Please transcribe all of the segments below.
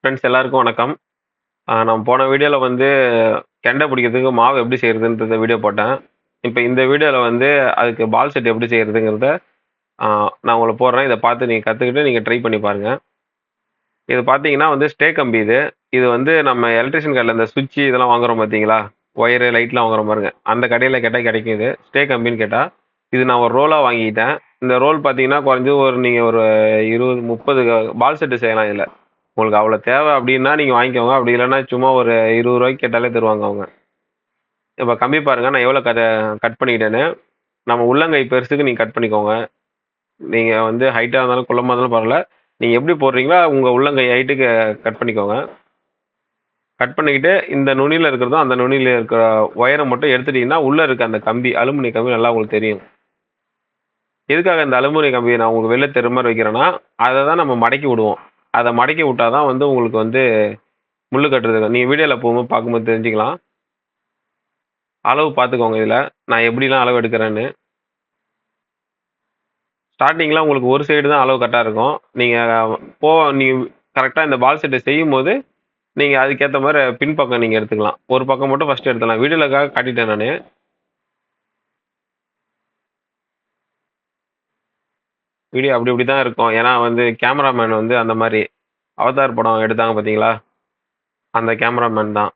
Friends எல்லாருக்கும் வணக்கம். நான் போன வீடியோவில் வந்து கெண்டை பிடிக்கிறதுக்கு மாவு எப்படி செய்கிறதுன்றத வீடியோ போட்டேன். இப்போ இந்த வீடியோவில் வந்து அதுக்கு பால் செட் எப்படி செய்கிறதுங்கிறத நான் உங்களை போடுறேன். இதை பார்த்து நீங்கள் கற்றுக்கிட்டு நீங்கள் ட்ரை பண்ணி பாருங்கள் இது பார்த்தீங்கன்னா வந்து ஸ்டே கம்பி இது. இது வந்து நம்ம எலக்ட்ரிஷியன் கடையில் இந்த சுவிட்சு இதெல்லாம் வாங்குறோம் பார்த்தீங்களா? ஒயரு, லைட்லாம் வாங்குறோம் பாருங்க. அந்த கடையில் கேட்டால் கிடைக்கும் இது. ஸ்டே கம்பின்னு கேட்டால் இது நான் ஒரு ரோலாக வாங்கிக்கிட்டேன். இந்த ரோல் பார்த்தீங்கன்னா குறைஞ்சது ஒரு நீங்கள் ஒரு 20, 30 பால் செட்டு செய்யலாம் இதில் உங்களுக்கு அவ்வளோ தேவை அப்படின்னா நீங்கள் வாங்கிக்கோங்க. அப்படி இல்லைன்னா சும்மா ஒரு இருபது ரூபாய்க்கு கேட்டாலே தருவாங்க அவங்க. இப்போ கம்மி பாருங்கள் நான் எவ்வளோ கட கட் பண்ணிக்கிட்டேன்னு. நம்ம உள்ளங்கை பெருசுக்கு நீங்கள் கட் பண்ணிக்கோங்க. நீங்கள் வந்து ஹைட்டாக இருந்தாலும், குளமாக இருந்தாலும் பரவாயில்ல நீங்கள் எப்படி போடுறீங்களோ உங்கள் உள்ளங்கை ஹைட்டுக்கு கட் பண்ணிக்கோங்க. கட் பண்ணிக்கிட்டு இந்த நுனியில் இருக்கிறதும், அந்த நுனியில் இருக்கிற ஒயரை மட்டும் எடுத்துட்டீங்கன்னா, உள்ளே இருக்க அந்த கம்பி, அலுமினிய கம்பி நல்லா உங்களுக்கு தெரியும். எதுக்காக இந்த அலுமினிய கம்பியை நான் உங்களுக்கு வெளில தெரிற வைக்கிறேன்னா, அதை தான் நம்ம மடக்கி விடுவோம். அதை மடக்கி விட்டா தான் வந்து உங்களுக்கு வந்து முள் கட்டுறதுக்கு நீங்கள் வீடியோவில் போகும்போது பார்க்கும்போது தெரிஞ்சுக்கலாம். அளவு பார்த்துக்கோங்க இதில் நான் எப்படிலாம் அளவு எடுக்கிறேன்னு. ஸ்டார்டிங்கில் உங்களுக்கு ஒரு சைடு தான் அளவு கரெக்டாக இருக்கும். நீங்கள் போ நீங்கள் கரெக்டாக இந்த பால் செட்ட செய்யும்போது, நீங்கள் அதுக்கேற்ற மாதிரி பின்பக்கம் நீங்கள் எடுத்துக்கலாம். ஒரு பக்கம் மட்டும் ஃபஸ்ட்டு எடுத்துக்கலாம். வீடியோலக்காக காட்டிட்டேன் நான் வீடியோ அப்படி இப்படி தான் இருக்கும். ஏன்னா வந்து கேமராமேன் வந்து அந்த மாரி. அவதார் படம் எடுத்தாங்க பார்த்தீங்களா? அந்த கேமராமேன் தான்.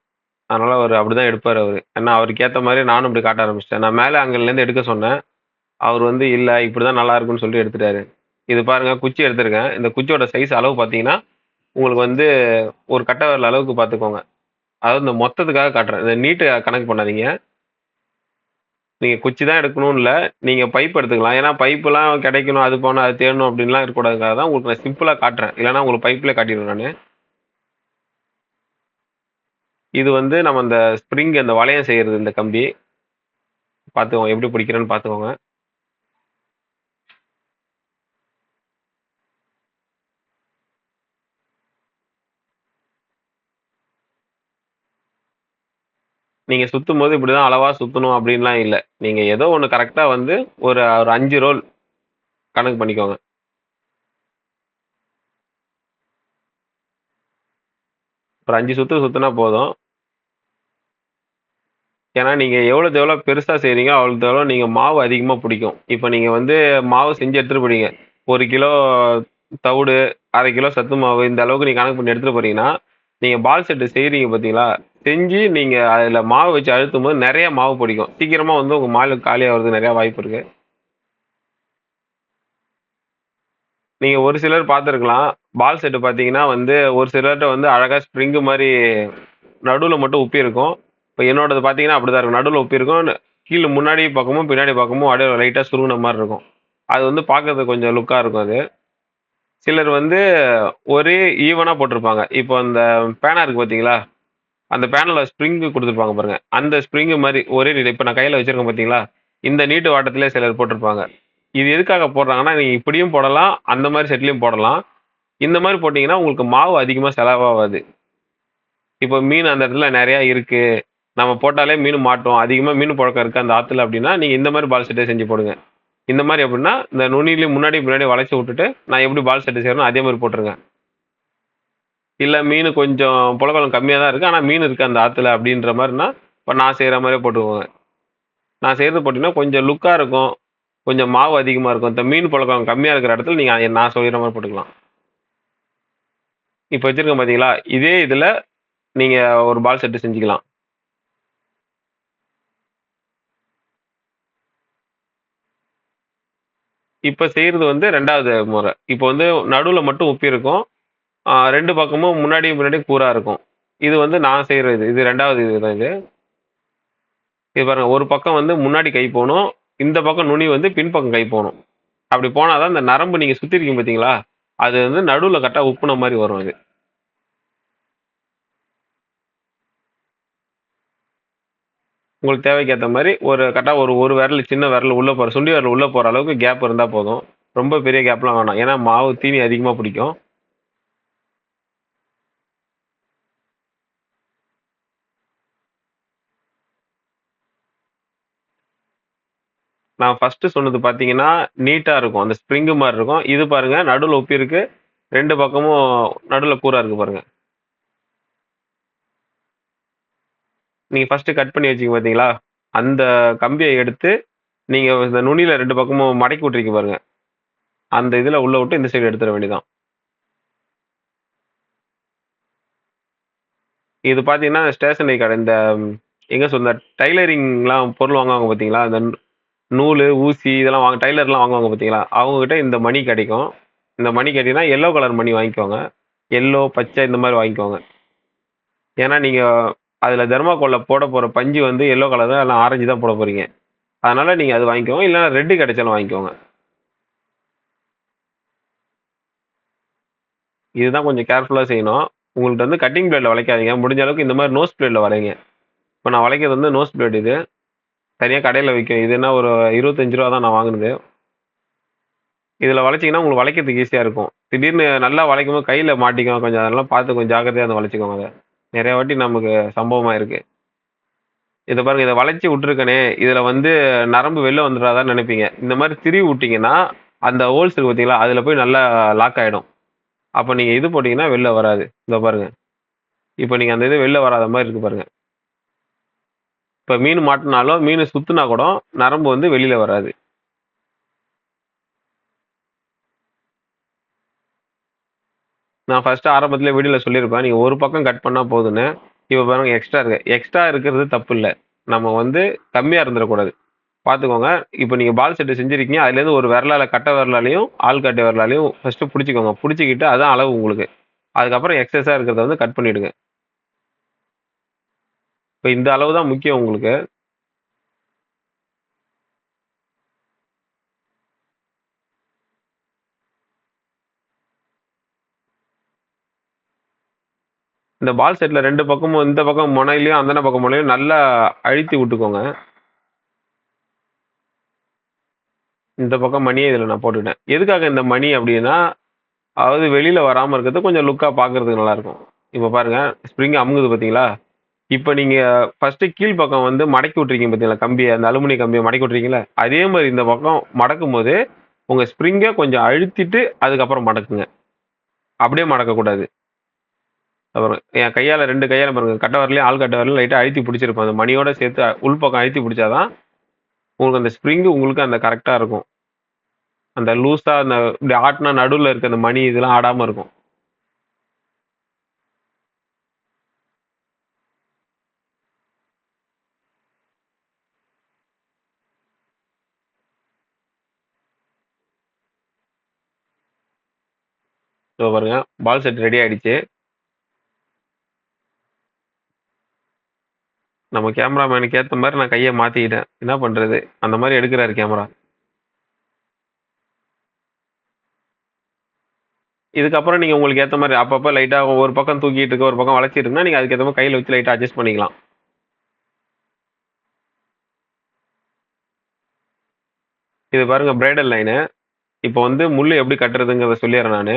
அதனால அவரு அப்படிதான் எடுப்பாரு அவரு. ஏன்னா அவருக்கு ஏத்த மாரி நானும் இப்படி காட்ட ஆரம்பிச்சுட்டேன். நான் மேல ஆங்கிள்லேருந்து எடுக்க சொன்னேன். அவரு வந்து இல்ல இப்படிதான் நல்லா இருக்கும்னு சொல்லி எடுத்துட்டாரு. இது பாருங்க குச்சி எடுத்திருக்கேன். இந்த குச்சியோட சைஸ் அளவு பார்த்தீங்கன்னா, உங்களுக்கு வந்து ஒரு கட்டை விரல் அளவுக்கு பார்த்துக்கோங்க. அதாவது இந்த மொத்தத்துக்காக காட்டுறேன். இந்த நீட்டு கணக்கு பண்ணாதீங்க. நீங்கள் குச்சி தான் எடுக்கணும்னு இல்லை நீங்கள் பைப் எடுத்துக்கலாம். ஏன்னா பைப்பெலாம் கிடைக்கணும், அது போனால் அது தேடணும் அப்படின்லாம் இருக்கக்கூடாதுக்காக தான் உங்களுக்கு நான் சிம்பிளாக காட்டுறேன். இல்லைன்னா உங்களுக்கு பைப்பில் காட்டிருவேன் நான் இது வந்து நம்ம இந்த ஸ்ப்ரிங் அந்த வளையம் செய்கிறது இந்த கம்பி. பார்த்துக்கோங்க எப்படி பிடிக்கிறேன்னு பார்த்துக்கோங்க. நீங்க சுத்தும்போது இப்படிதான் அளவா சுத்தணும் அப்படின்லாம் இல்ல. நீங்க ஏதோ ஒன்று கரெக்டா வந்து ஒரு ஒரு அஞ்சு ரோல் கணக்கு பண்ணிக்கோங்க. ஒரு அஞ்சு சுத்து சுத்தினா போதும். ஏன்னா நீங்க எவ்வளவு எவ்வளோ பெருசா செய்றீங்களோ, அவ்வளவு எவ்வளோ நீங்க மாவு அதிகமா பிடிக்கும். இப்ப நீங்க வந்து மாவு செஞ்சு எடுத்துட்டு போறீங்க. ஒரு கிலோ தவிடு, அரை கிலோ சத்து மாவு இந்த அளவுக்கு நீங்க கணக்கு பண்ணி எடுத்துட்டு போறீங்கன்னா, நீங்க பால் செட்டு செய்றீங்க பார்த்தீங்களா? செஞ்சு நீங்க அதுல மாவு வச்சு அழுத்தும் போது நிறைய மாவு பிடிக்கும். சீக்கிரமா வந்து உங்க மாவு காலியாவறதுக்கு நிறையா வாய்ப்பு இருக்கு. நீங்க ஒரு சிலர் பார்த்துருக்கலாம். பால் செட்டு பார்த்தீங்கன்னா வந்து ஒரு சிலர்கிட்ட வந்து அழகா ஸ்ப்ரிங்கு மாதிரி நடுவில் மட்டும் உப்பி இருக்கும். இப்போ என்னோடது பார்த்தீங்கன்னா அப்படிதான் இருக்கும். நடுவில் உப்பி இருக்கும். கீழே முன்னாடி பக்கமும், பின்னாடி பக்கமும் அப்படியே லைட்டாக சுருங்கின மாதிரி இருக்கும். அது வந்து பார்க்கறது கொஞ்சம் லுக்காக இருக்கும் அது. சிலர் வந்து ஒரே ஈவனாக போட்டிருப்பாங்க. இப்போ அந்த பேனா இருக்கு பார்த்தீங்களா? அந்த பேனலில் ஸ்ப்ரிங் கொடுத்துருப்பாங்க பாருங்க. அந்த ஸ்ப்ரிங் மாதிரி ஒரே நீட் இப்போ நான் கையில் வச்சிருக்கேன் பார்த்தீங்களா? இந்த நீட்டு வாட்டத்திலே சிலர் போட்டிருப்பாங்க. இது எதுக்காக போடுறாங்கன்னா, நீங்கள் இப்படியும் போடலாம், அந்த மாதிரி செட்லையும் போடலாம். இந்த மாதிரி போட்டிங்கன்னா உங்களுக்கு மாவு அதிகமாக செலவாகாது இப்போ மீன் அந்த இடத்துல நிறையா இருக்குது நம்ம போட்டாலே மீன் மாட்டோம் அதிகமாக மீன் புழக்கம் இருக்குது அந்த ஆற்றுல அப்படின்னா, நீங்கள் இந்த மாதிரி பால் செட்டே செஞ்சு போடுங்க. இந்த மாதிரி அப்படின்னா இந்த நுனியிலயும் முன்னாடி, பின்னாடி வளைச்சி விட்டுட்டு, நான் எப்படி பால் செட்டை செய்றேனோ அதே மாதிரி போட்டுருங்க. இல்லை மீன் கொஞ்சம் புழக்கம் கம்மியாக தான் இருக்குது ஆனால் மீன் இருக்குது அந்த ஆற்றுல அப்படின்ற மாதிரின்னா இப்போ நான் செய்கிற மாதிரியே போட்டுக்கோங்க. நான் செய்கிறது போட்டிங்கன்னா கொஞ்சம் லுக்காக இருக்கும். கொஞ்சம் மாவு அதிகமாக இருக்கும். இந்த மீன் புழக்கம் கம்மியாக இருக்கிற இடத்துல நீங்கள் நான் சொல்கிற மாதிரி போட்டுக்கலாம். இப்போ வச்சுருக்கேன் பார்த்தீங்களா? இதே இதில் நீங்கள் ஒரு பால் செட்டு செஞ்சுக்கலாம். இப்போ செய்கிறது வந்து ரெண்டாவது முறை. இப்போ வந்து நடுவில் மட்டும் உப்பி இருக்கும். ரெண்டு பக்கமும் முன்னாடியும், பின்னாடியும் கூரா இருக்கும். இது வந்து நான் செய்கிற இது. இது 2வது இதுதான் இது. இது பாருங்க ஒரு பக்கம் வந்து முன்னாடி கை போகணும் இந்த பக்கம் நுனி வந்து பின்பக்கம் கை போகணும் அப்படி போனால் தான் இந்த நரம்பு நீங்கள் சுற்றி இருக்கீங்க பார்த்தீங்களா? அது வந்து நடுவில் கரெக்டாக உப்புன மாதிரி வரும் அது. உங்களுக்கு தேவைக்கேற்ற மாதிரி ஒரு கரெக்டாக ஒரு ஒரு விரல் சின்ன விரல் உள்ளே போகிற சுண்டி விரல் உள்ளே போகிற அளவுக்கு கேப் இருந்தால் போதும். ரொம்ப பெரிய கேப்லாம் வேணாம். ஏன்னா மாவு தீனி அதிகமாக பிடிக்கும். நான் ஃபர்ஸ்ட் சொன்னது பார்த்தீங்கன்னா நீட்டாக இருக்கும். அந்த ஸ்ப்ரிங்கு மாதிரி இருக்கும். இது பாருங்க நடுவில் ஒப்பி இருக்கு. ரெண்டு பக்கமும் நடுவில் கூரா இருக்கு பாருங்க. நீங்கள் ஃபஸ்ட்டு கட் பண்ணி வச்சுக்க பார்த்தீங்களா அந்த கம்பியை எடுத்து நீங்கள் இந்த நுனியில் ரெண்டு பக்கமும் மடக்கி விட்டுருக்கீங்க பாருங்க. அந்த இதில் உள்ளே விட்டு இந்த சைடு எடுத்துட வேண்டியதான் இது பார்த்தீங்கன்னா ஸ்டேஷனரி கடை. இந்த எங்கே சொன்ன டைலரிங்லாம் பொருள் வாங்குவாங்க பார்த்தீங்களா அந்த நூல் ஊசி இதெல்லாம் வாங்க டைலர்லாம் வாங்குவாங்க பார்த்தீங்களா? அவங்கக்கிட்ட இந்த மணி கிடைக்கும். இந்த மணி கேட்டிங்கன்னா எல்லோ கலர் மணி வாங்கிக்கோங்க. எல்லோ, பச்சை இந்த மாதிரி வாங்கிக்கோங்க. ஏன்னா, நீங்கள் அதில் தர்மாக்கோலில் போட போகிற பஞ்சு வந்து எல்லோ கலர் தான் எல்லாம் ஆரஞ்சு தான் போட போகிறீங்க அதனால் நீங்கள் அது வாங்கிக்கோங்க. இல்லைன்னா ரெட்டு கிடைச்சாலும் வாங்கிக்கோங்க. இதுதான் கொஞ்சம் கேர்ஃபுல்லாக செய்யணும். உங்கள்கிட்ட வந்து கட்டிங் பிளேடில் வளைக்காதீங்க. முடிஞ்ச அளவுக்கு இந்த மாதிரி நோஸ் பிளேடில் வளைங்க. இப்போ நான் வளைக்கிறது வந்து நோஸ் பிளேட் இது. தனியாக கடையில் விற்கும் இது என்ன ஒரு இருபத்தஞ்சு ரூபா தான் நான் வாங்கினது இதில் வளைச்சிங்கன்னா உங்களுக்கு வளைக்கிறதுக்கு ஈஸியாக இருக்கும். திடீர்னு நல்லா வளைக்கும் போது கையில் மாட்டிக்கும். கொஞ்சம் அதெல்லாம் பார்த்து கொஞ்சம் ஜாக்கிரதையாக வந்து வளைச்சிக்கோங்க அதை நிறைய வாட்டி நமக்கு சம்பவமாக இருக்குது இதை பாருங்கள் இதை வளைச்சி விட்டுருக்கனே, இதில் வந்து நரம்பு வெளில வந்துடாதான்னு நினைப்பீங்க இந்த மாதிரி திருவி விட்டிங்கன்னா அந்த ஹோல்ஸ் இருக்கு பார்த்தீங்களா? அதில் போய் நல்லா லாக் ஆகிடும் அப்போ நீங்கள் இது போட்டிங்கன்னா வெளில வராது. இதை பாருங்க. இப்போ நீங்கள் அந்த இது வெளில வராத மாதிரி இருக்கு பாருங்கள் இப்போ மீன் மாட்டினாலும் மீன் சுத்துனா கூட நரம்பு வந்து வெளியில் வராது. நான் ஃபர்ஸ்ட்டு ஆரம்பத்தில் வீடியோவில் சொல்லியிருப்பேன். நீங்கள் ஒரு பக்கம் கட் பண்ணால் போதுன்னு. இப்போ பாருங்க எக்ஸ்ட்ரா இருக்கு. எக்ஸ்ட்ரா இருக்கிறது தப்பு இல்லை நம்ம வந்து கம்மியாக இருந்துடக்கூடாது பார்த்துக்கோங்க. இப்போ நீங்கள் பால் செட்டு செஞ்சிருக்கீங்க. அதுலேருந்து ஒரு விரலால் கட்டை விரலாலையும் ஆள் கட்டை விரலாலையும் ஃபர்ஸ்ட்டு பிடிச்சிக்கோங்க பிடிச்சிக்கிட்டு அதான் அளவு உங்களுக்கு. அதுக்கப்புறம் எக்ஸஸாக இருக்கிறத வந்து கட் பண்ணிவிடுங்க இப்போ இந்த அளவு தான் முக்கியம் உங்களுக்கு. இந்த பால் செட்டில் ரெண்டு பக்கமும் இந்த பக்கம் முனையிலையும் அந்தன பக்கம் முனையிலையும் நல்லா அழுத்தி விட்டுக்கோங்க. இந்த பக்கம் மணியை இதில் நான் போட்டுட்டேன். எதுக்காக இந்த மணி அப்படின்னா அதாவது வெளியில் வராமல் இருக்கிறது கொஞ்சம் லுக்காக பார்க்கறதுக்கு நல்லாயிருக்கும் இப்போ பாருங்கள் ஸ்ப்ரிங் அமுங்குது பார்த்தீங்களா? இப்போ நீங்க ஃபஸ்ட்டு கீழ் பக்கம் வந்து மடக்கி விட்டுருக்கீங்க பார்த்தீங்களா? கம்பியை அந்த அலுமினிய கம்பியை மடக்கி விட்டுருக்கீங்கல்ல? அதே மாதிரி இந்த பக்கம் மடக்கும்போது, உங்க ஸ்ப்ரிங்கை கொஞ்சம் அழுத்திட்டு அதுக்கப்புறம் மடக்குங்க. அப்படியே மடக்கக்கூடாது. அப்புறம் என் கையால 2 கையால பாருங்க, வரலையும் ஆள் கட்ட வரலையும் லைட்டாக அழுத்தி பிடிச்சிருப்போம் அந்த மணியோட சேர்த்து உள் பக்கம் அழுத்தி பிடிச்சா தான், உங்களுக்கு அந்த ஸ்ப்ரிங்கு உங்களுக்கு அந்த கரெக்டாக இருக்கும். அந்த லூஸாக அந்த இப்படி ஆட்டினா நடுவில் இருக்க அந்த மணி இதெல்லாம் ஆடாமல் இருக்கும். ஸோ பாருங்க, பால் செட் ரெடி ஆயிடுச்சு. நம்ம கேமராமேனுக்கு ஏற்ற மாதிரி நான் கையை மாற்றிக்கிட்டேன் என்ன பண்றது? அந்த மாதிரி எடுக்கிறாரு கேமரா. இதுக்கப்புறம் நீங்கள் உங்களுக்கு ஏற்ற மாதிரி அப்பப்போ லைட்டாக ஒரு பக்கம் தூக்கிட்டு இருக்க ஒரு பக்கம் வளைச்சிட்டு இருந்தால் நீங்கள் அதுக்கேற்ற மாதிரி கையில் வச்சு லைட்டாக அட்ஜஸ்ட் பண்ணிக்கலாம். இது பாருங்க பிரைடல் லைனு. இப்போ வந்து முள் எப்படி கட்டுறதுங்கிறத சொல்லிடுறேன் நான்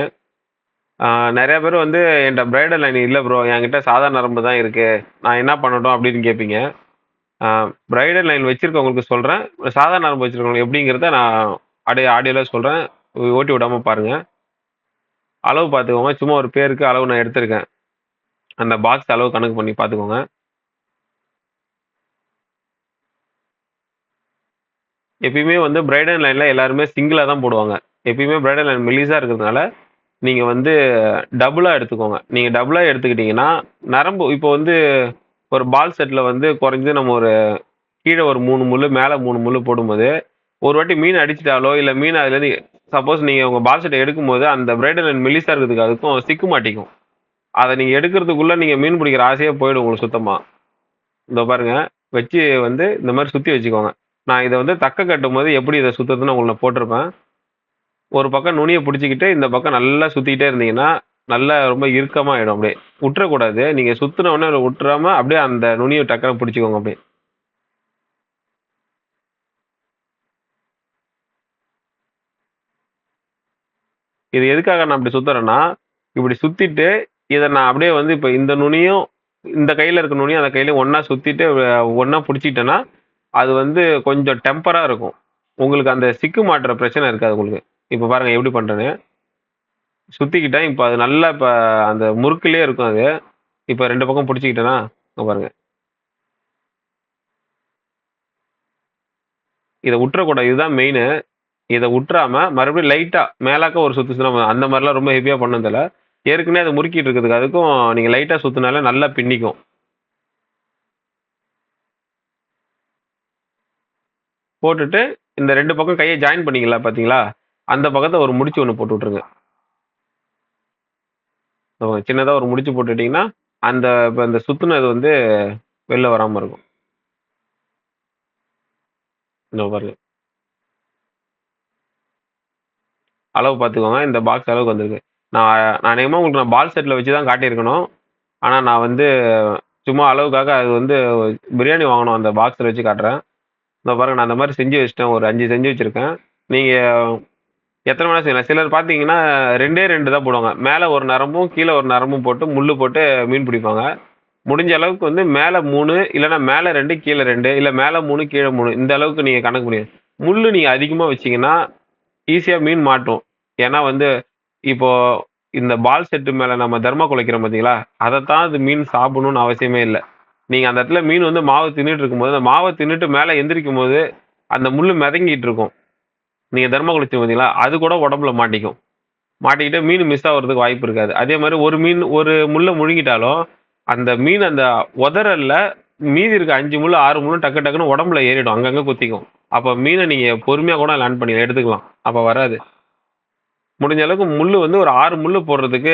ஆ நெறைய பேர் வந்து என்ட்ட பிரைடல் லைன் இல்ல ப்ரோ. என்கிட்ட சாதா நரம்பு தான் இருக்கு. நான் என்ன பண்ணட்டும் அப்படின்னு கேட்பீங்க. ஆ பிரைடல் லைன் வச்சிருக்கவங்களுக்கு சொல்றேன். சாதா நரம்பு வச்சிருக்கவங்களுக்கு எப்படிங்கிறத நான் ஆடியோ ஆடியோல சொல்றேன். ஓட்டி விடாம பாருங்க. அளவு பார்த்துக்கோங்க. சும்மா ஒரு பேருக்கு அளவு நான் எடுத்திருக்கேன். அந்த பாக்ஸ் அளவு கணக்கு பண்ணி பார்த்துக்கோங்க. எப்பயுமே வந்து பிரைடல் லைன்ல எல்லாருமே சிங்கிளா தான் போடுவாங்க. எப்பயுமே பிரைடல் லைன் மெல்லிசா இருக்கிறதுனால, நீங்கள் வந்து டபுளாக எடுத்துக்கோங்க. நீங்கள் டபுளாக எடுத்துக்கிட்டிங்கன்னா நரம்பு இப்போ வந்து ஒரு பால் செட்டில் வந்து குறைஞ்சது நம்ம ஒரு கீழே ஒரு மூணு முள்ளு, மேலே மூணு முள்ளு போடும்போது, ஒரு வாட்டி மீன் அடிச்சிட்டாலோ, இல்லை மீன் அதுலேருந்து சப்போஸ் நீங்கள் உங்கள் பால் செட்டை எடுக்கும்போது, அந்த பிரைடல் லைன் மெலிசாக இருக்கிறதுக்கு அதுக்கும் சிக்கு மாட்டிக்கும். அதை நீங்கள் எடுக்கிறதுக்குள்ளே நீங்கள் மீன் பிடிக்கிற ஆசையே போயிடும் உங்களுக்கு சுத்தமாக இதோ பாருங்க, வச்சு வந்து இந்த மாதிரி சுற்றி வச்சுக்கோங்க. நான் இதை வந்து தக்க கட்டும்போது எப்படி இதை சுற்றுறதுன்னு உங்களை நான் போட்டிருப்பேன். ஒரு பக்கம் நுனியை பிடிச்சிக்கிட்டு இந்த பக்கம் நல்லா சுற்றிக்கிட்டே இருந்தீங்கன்னா, நல்லா ரொம்ப இறுக்கமாக ஆகிடும் அப்படியே. விட்டுறக்கூடாது நீங்கள் சுத்துன உடனே உட்றாம அப்படியே அந்த நுனியை டக்குனு பிடிச்சிக்கோங்க அப்படியே. இது எதுக்காக நான் இப்படி சுற்றுறேன்னா இப்படி சுற்றிட்டு இதை நான் அப்படியே வந்து இப்போ இந்த நுனியும், இந்த கையில் இருக்க நுனியும், அந்த கையிலையும் ஒன்றா சுற்றிட்டு ஒன்றா பிடிச்சிட்டேன்னா அது வந்து கொஞ்சம் டெம்பராக இருக்கும். உங்களுக்கு அந்த சிக்கு மாட்டுற பிரச்சனை இருக்காது உங்களுக்கு. இப்போ பாருங்கள் எப்படி பண்ணுறேன்னு சுற்றிக்கிட்டேன் இப்போ அது நல்லா இப்போ அந்த முறுக்குலேயே இருக்கும் அது. இப்போ ரெண்டு பக்கம் பிடிச்சிக்கிட்டேன்னா பாருங்கள் இதை விட்டுறக்கூடாது இதுதான் மெயினு இதை விட்டுறாம மறுபடியும் லைட்டாக மேலாக்க ஒரு சுற்று சுற்றினா அந்த மாதிரிலாம் ரொம்ப ஹெவியாக பண்ணதில்ல. ஏற்கனவே அதை முறுக்கிட்டு இருக்கிறதுக்கு அதுக்கும் நீங்கள் லைட்டாக சுற்றினாலே நல்லா பின்னிக்கும். போட்டுட்டு இந்த ரெண்டு பக்கம் கையை ஜாயின் பண்ணிக்கலாம் பார்த்தீங்களா அந்த பக்கத்தை ஒரு முடிச்சு ஒன்று போட்டு விட்டுருங்க. சின்னதாக ஒரு முடிச்சு போட்டுட்டிங்கன்னா அந்த இப்போ அந்த சுற்றுனது வந்து வெளில வராமல் இருக்கும். இதோ பாருங்க. அளவு பார்த்துக்கோங்க. இந்த பாக்ஸ் அளவுக்கு வந்திருக்கு. நான் நான் அநேகமா உங்களுக்கு நான் பால் செட்டில் வச்சு தான் காட்டியிருக்கணும். ஆனால் நான் வந்து சும்மா அளவுக்காக அது வந்து பிரியாணி வாங்கணும் அந்த பாக்ஸில் வச்சு காட்டுறேன். இந்த பாருங்க நான் அந்த மாதிரி செஞ்சு வச்சுட்டேன். ஒரு அஞ்சு செஞ்சு வச்சுருக்கேன் நீங்கள் எத்தனை மணி செய்யலாம். சிலர் பார்த்தீங்கன்னா 2டே 2 தான் போடுவாங்க. மேலே ஒரு நரம்பும், கீழே ஒரு நரம்பும் போட்டு முள்ளு போட்டு மீன் பிடிப்பாங்க. முடிஞ்ச அளவுக்கு வந்து மேலே மூணு இல்லைனா மேலே ரெண்டு கீழே ரெண்டு இல்லை மேலே மூணு கீழே மூணு இந்த அளவுக்கு நீங்கள் கணக்கு முடியாது முள் நீங்கள் அதிகமாக வச்சீங்கன்னா, ஈஸியாக மீன் மாட்டும். ஏன்னா வந்து இப்போது இந்த பால் செட்டு மேலே நம்ம தர்மா குலைக்கிறோம் பார்த்தீங்களா? தான் அது மீன் சாப்பிடணும்னு அவசியமே இல்லை நீங்கள் அந்த இடத்துல மீன் வந்து மாவு தின்னுட்டு இருக்கும்போது, அந்த மாவை தின்னுட்டு எழுந்திரிக்கும் போது அந்த முள் மிதங்கிட்டு இருக்கும். நீங்கள் தெர்மாக்கோல் வச்சீங்க பார்த்தீங்களா? அது கூட உடம்புல மாட்டிக்கும். மாட்டிக்கிட்டு மீன் மிஸ் ஆகுறதுக்கு வாய்ப்பு இருக்காது. அதே மாதிரி ஒரு மீன் ஒரு முள்ளை முழுங்கிட்டாலும், அந்த மீன் அந்த உதறல்ல மீதி இருக்க அஞ்சு முள்ளு, ஆறு முள்ளும் டக்கு டக்குன்னு உடம்புல ஏறிடும். அங்கங்கே குத்திக்கும். அப்போ மீனை நீங்கள் பொறுமையாக கூட லேண்ட் பண்ணி எடுத்துக்கலாம். அப்போ வராது. முடிஞ்ச அளவுக்கு முள்ளு வந்து ஒரு ஆறு முள்ளு போடுறதுக்கு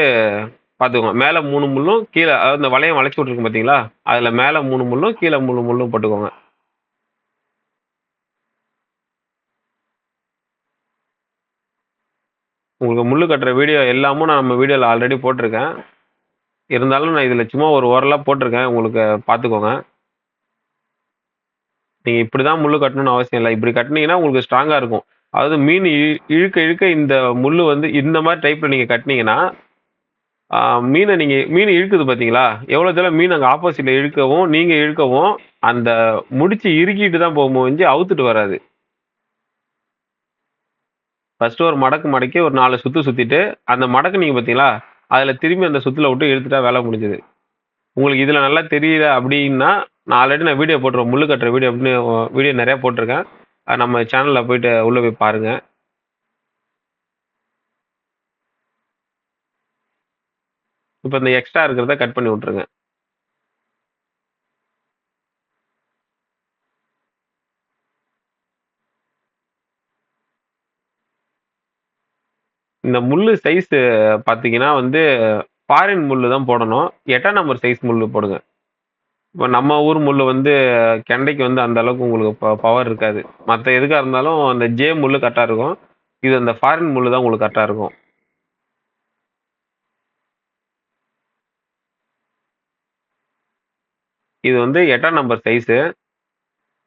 பார்த்துக்கோங்க. மேலே மூணு முள்ளும், கீழே அதாவது இந்த வளையம் வளைச்சி விட்டுருக்கும் பார்த்தீங்களா? அதில் மேலே மூணு முள்ளும், கீழே மூணு முள்ளும் போட்டுக்கோங்க. உங்களுக்கு முள்ளு கட்டுற வீடியோ எல்லாமும் நான் நம்ம வீடியோவில் ஆல்ரெடி போட்டிருக்கேன் இருந்தாலும் நான் இதில் சும்மா ஒரு ஓரலாக போட்டிருக்கேன் உங்களுக்கு பார்த்துக்கோங்க. நீங்கள் இப்படி தான் முள் கட்டணும்னு அவசியம் இல்லை இப்படி கட்டுனீங்கன்னா உங்களுக்கு ஸ்ட்ராங்காக இருக்கும். அதாவது மீன் இழுக்க இழுக்க இந்த முள் வந்து இந்த மாதிரி டைப்பில் நீங்கள் கட்டுனீங்கன்னா, மீனை நீங்கள் மீன் இழுக்குது பார்த்தீங்களா? எவ்வளோ தூரம் மீன் அங்கே ஆப்போசிட்டில் இழுக்கவும், நீங்கள் இழுக்கவும், அந்த முடிச்சு இறுக்கிட்டு தான் போகும்போது அவுத்துட்டு வராது. ஃபர்ஸ்ட்டு ஒரு மடக்கு மடக்கி ஒரு நாலு சுற்று சுற்றிட்டு அந்த மடக்கு நீங்கள் பார்த்தீங்களா? அதில் திரும்பி அந்த சுத்துல விட்டு எடுத்துட்டா வேலை முடிஞ்சுது. உங்களுக்கு இதில் நல்லா தெரியல அப்படின்னா, நான் ஆல்ரெடி நான் வீடியோ போட்டுருவேன். முள்ளு கட்டுற வீடியோ அப்படின்னு வீடியோ நிறையா போட்டிருக்கேன் அது நம்ம சேனலில் போயிட்டு உள்ளே போய் பாருங்கள் இப்போ இந்த எக்ஸ்ட்ரா இருக்கிறத கட் பண்ணி விட்ருங்க இந்த முள்ளு சைஸு பார்த்தீங்கன்னா வந்து, ஃபாரின் முள்ளு தான் போடணும். எட்டாம் நம்பர் சைஸ் முள்ளு போடுங்க. இப்போ நம்ம ஊர் முள்ளு வந்து கெண்டைக்கு வந்து அந்த அளவுக்கு உங்களுக்கு ப பவர் இருக்காது. மற்ற எதுக்காக இருந்தாலும் அந்த ஜே முள்ளு கரெக்டாக இருக்கும். இது அந்த ஃபாரின் முள்ளு தான் உங்களுக்கு கரெக்டாக இருக்கும். இது வந்து எட்டாம் நம்பர் சைஸு.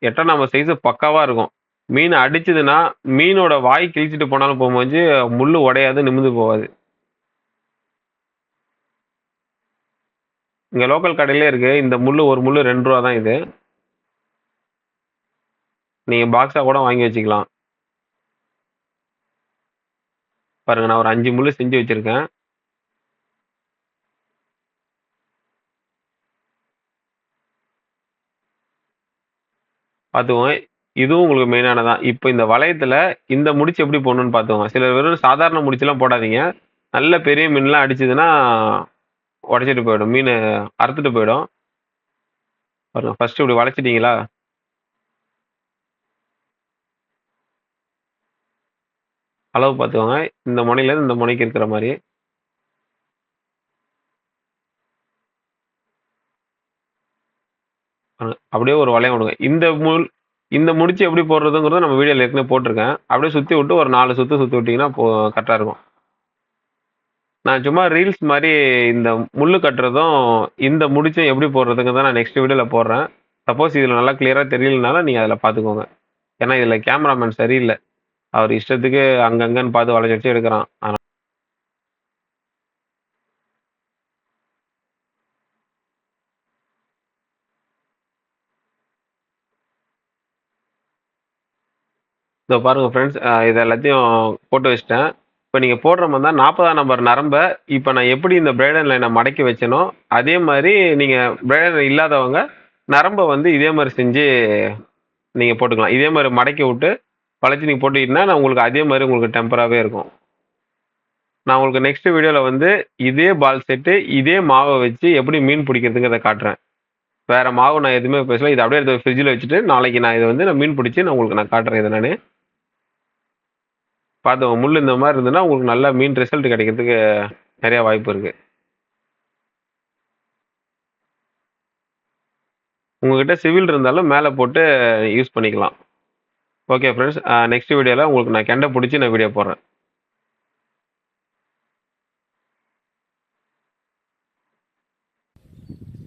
எட்டாம் நம்பர் சைஸு பக்காவாக இருக்கும். மீன் அடிச்சதுன்னா, மீனோட வாய் கிழிச்சிட்டு போனாலும் போகும்போது முள்ளு உடையாது, நிமிர்ந்து போகாது. இங்க லோக்கல் கடையிலே இருக்கு. இந்த முள்ளு ஒரு முள்ளு ரூ. 2 தான் இது. நீங்க பாக்ஸா கூட வாங்கி வச்சுக்கலாம். பாருங்க நான் ஒரு 5 முள்ளு செஞ்சு வச்சிருக்கேன். பார்த்துக்கோங்க. இதுவும் உங்களுக்கு மெயினானதான். இப்போ இந்த வளையத்துல இந்த முடிச்சு எப்படி போடணும்னு பார்த்துக்கோங்க. சில வெறும் சாதாரண முடிச்செல்லாம் போடாதீங்க. நல்ல பெரிய மீன்லாம் அடிச்சதுன்னா, உடைச்சிட்டு போயிடும். மீன் அறுத்துட்டு போயிடும். பாருங்க ஃபர்ஸ்ட் இப்படி வளைச்சிட்டீங்களா? அளவு பார்த்துக்கோங்க. இந்த முனையிலேருந்து இந்த முனைக்கு இருக்கிற மாதிரி அப்படியே ஒரு வளையம் விடுங்க. இந்த முள் இந்த முடிச்சு எப்படி போடுறதுங்கிறத நம்ம வீடியோவில் ஏற்கனவே போட்டிருக்கேன் அப்படியே சுற்றி விட்டு ஒரு நாலு சுற்று சுற்றி விட்டிங்கன்னா போ கரெக்டாக இருக்கும். நான் சும்மா ரீல்ஸ் மாதிரி இந்த முள்ளு கட்டுறதும், இந்த முடிச்சும் எப்படி போடுறதுங்கிறத நான் நெக்ஸ்ட் வீடியோவில் போடுறேன். சப்போஸ் இதில் நல்லா கிளியராக தெரியலனாலும் நீங்கள் அதில் பார்த்துக்கோங்க. ஏன்னா இதில் கேமராமேன் சரியில்லை அவர் இஷ்டத்துக்கு அங்கங்கன்னு பார்த்து வளைஞ்சடிச்சு வச்சு ஆனால் இதோ பாருங்க ஃப்ரெண்ட்ஸ், இது எல்லாத்தையும் போட்டு வச்சிட்டேன். இப்போ நீங்கள் போடுற மாதிரி தான் நாற்பதாம் நம்பர் நரம்ப, இப்போ நான் எப்படி இந்த பிரைடன் லைனை மடக்கி வச்சேனோ, அதே மாதிரி நீங்கள் பிரைடன் இல்லாதவங்க, நரம்ப வந்து இதே மாதிரி செஞ்சு நீங்கள் போட்டுக்கலாம். இதே மாதிரி மடக்கி விட்டு வளைச்சி நீங்கள் போட்டுக்கிட்டீங்கன்னா நான் உங்களுக்கு அதே மாதிரி உங்களுக்கு டெம்பராகவே இருக்கும். நான் உங்களுக்கு நெக்ஸ்ட் வீடியோவில் வந்து இதே பால் செட்டு இதே மாவை வச்சு எப்படி மீன் பிடிக்கிறதுங்கிறத காட்டுறேன். வேறு மாவு நான் எதுவுமே பேசல. இதை அப்படியே எடுத்து ஃப்ரிட்ஜில் வச்சுட்டு நாளைக்கு நான் இதை வந்து நான் மீன் பிடிச்சி நான் உங்களுக்கு நான் காட்டுறேன் இதை நான். பார்த்து முள் இந்த மாதிரி இருந்ததுன்னா உங்களுக்கு நல்ல மீன் ரிசல்ட் கிடைக்கிறதுக்கு நிறைய வாய்ப்பு இருக்கு. உங்ககிட்ட சிவில் இருந்தாலும் மேலே போட்டு யூஸ் பண்ணிக்கலாம். ஓகே ஃப்ரெண்ட்ஸ் நெக்ஸ்ட் வீடியோவில் உங்களுக்கு நான் கெண்டை பிடிச்சி நான் வீடியோ போடுறேன்.